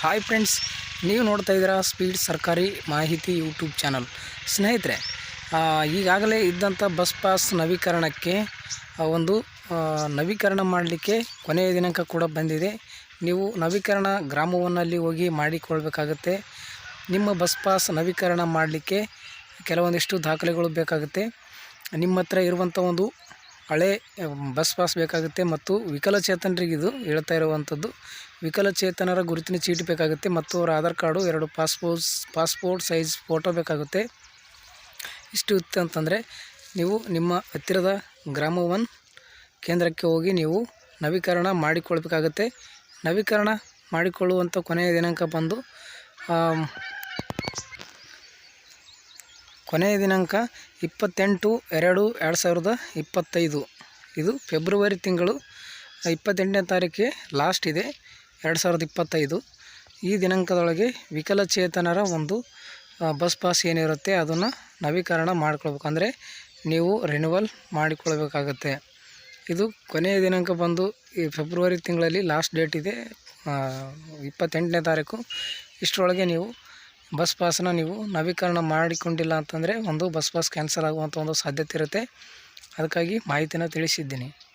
Hi friends ನೀವು ನೋಡ್ತಾ ಇದ್ದೀರಾ ಸ್ಪೀಡ್ ಸರ್ಕಾರಿ ಮಾಹಿತಿ ಯೂಟ್ಯೂಬ್ ಚಾನಲ್ ಸ್ನೇಹಿತರೆ ಈಗಾಗಲೇ ಇದ್ದಂಥ ಬಸ್ ಪಾಸ್ ನವೀಕರಣಕ್ಕೆ ಒಂದು ನವೀಕರಣ ಮಾಡಲಿಕ್ಕೆ ಕೊನೆಯ ದಿನಾಂಕ ಕೂಡ ಬಂದಿದೆ. ನೀವು ನವೀಕರಣ ಗ್ರಾಮವನ್ನಲ್ಲಿ ಹೋಗಿ ಮಾಡಿಕೊಳ್ಬೇಕಾಗತ್ತೆ. ನಿಮ್ಮ ಬಸ್ ಪಾಸ್ ನವೀಕರಣ ಮಾಡಲಿಕ್ಕೆ ಕೆಲವೊಂದಿಷ್ಟು ದಾಖಲೆಗಳು ಬೇಕಾಗುತ್ತೆ. ನಿಮ್ಮ ಹತ್ರ ಇರುವಂಥ ಒಂದು ಹಳೆ ಬಸ್ ಪಾಸ್ ಬೇಕಾಗುತ್ತೆ ಮತ್ತು ವಿಕಲಚೇತನರಿಗೆ ಇದು ಹೇಳ್ತಾ ಇರುವಂಥದ್ದು. ವಿಕಲಚೇತನರ ಗುರುತಿನ ಚೀಟಿ ಬೇಕಾಗುತ್ತೆ ಮತ್ತು ಅವರ ಆಧಾರ್ ಕಾರ್ಡು, ಎರಡು ಪಾಸ್ಪೋರ್ಟ್ಸ್ ಪಾಸ್ಪೋರ್ಟ್ ಸೈಜ್ ಫೋಟೋ ಬೇಕಾಗುತ್ತೆ. ಇಷ್ಟು ಇತ್ತು ಅಂತಂದರೆ ನೀವು ನಿಮ್ಮ ಹತ್ತಿರದ ಗ್ರಾಮವನ್ ಕೇಂದ್ರಕ್ಕೆ ಹೋಗಿ ನೀವು ನವೀಕರಣ ಮಾಡಿಕೊಳ್ಬೇಕಾಗತ್ತೆ. ನವೀಕರಣ ಮಾಡಿಕೊಳ್ಳುವಂಥ ಕೊನೆಯ ದಿನಾಂಕ ಬಂದು ಕೊನೆಯ ದಿನಾಂಕ ಇಪ್ಪತ್ತೆಂಟು ಎರಡು ಎರಡು ಸಾವಿರದ ಇಪ್ಪತ್ತೈದು. ಇದು ಫೆಬ್ರವರಿ ತಿಂಗಳು ಇಪ್ಪತ್ತೆಂಟನೇ ತಾರೀಕಿಗೆ ಲಾಸ್ಟ್ ಇದೆ, ಎರಡು ಸಾವಿರದ ಇಪ್ಪತ್ತೈದು. ಈ ದಿನಾಂಕದೊಳಗೆ ವಿಕಲಚೇತನರ ಒಂದು ಬಸ್ ಪಾಸ್ ಏನಿರುತ್ತೆ ಅದನ್ನು ನವೀಕರಣ ಮಾಡ್ಕೊಳ್ಬೇಕು. ಅಂದರೆ ನೀವು ರಿನ್ಯೂವಲ್ ಮಾಡಿಕೊಳ್ಬೇಕಾಗತ್ತೆ. ಇದು ಕೊನೆಯ ದಿನಾಂಕ ಬಂದು ಈ ಫೆಬ್ರವರಿ ತಿಂಗಳಲ್ಲಿ ಲಾಸ್ಟ್ ಡೇಟ್ ಇದೆ ಇಪ್ಪತ್ತೆಂಟನೇ ತಾರೀಕು. ಇಷ್ಟರೊಳಗೆ ನೀವು ಬಸ್ ಪಾಸನ್ನ ನೀವು ನವೀಕರಣ ಮಾಡಿಕೊಂಡಿಲ್ಲ ಅಂತಂದರೆ ಒಂದು ಬಸ್ ಪಾಸ್ ಕ್ಯಾನ್ಸಲ್ ಆಗುವಂಥ ಒಂದು ಸಾಧ್ಯತೆ ಇರುತ್ತೆ. ಅದಕ್ಕಾಗಿ ಮಾಹಿತಿನ ತಿಳಿಸಿದ್ದೀನಿ.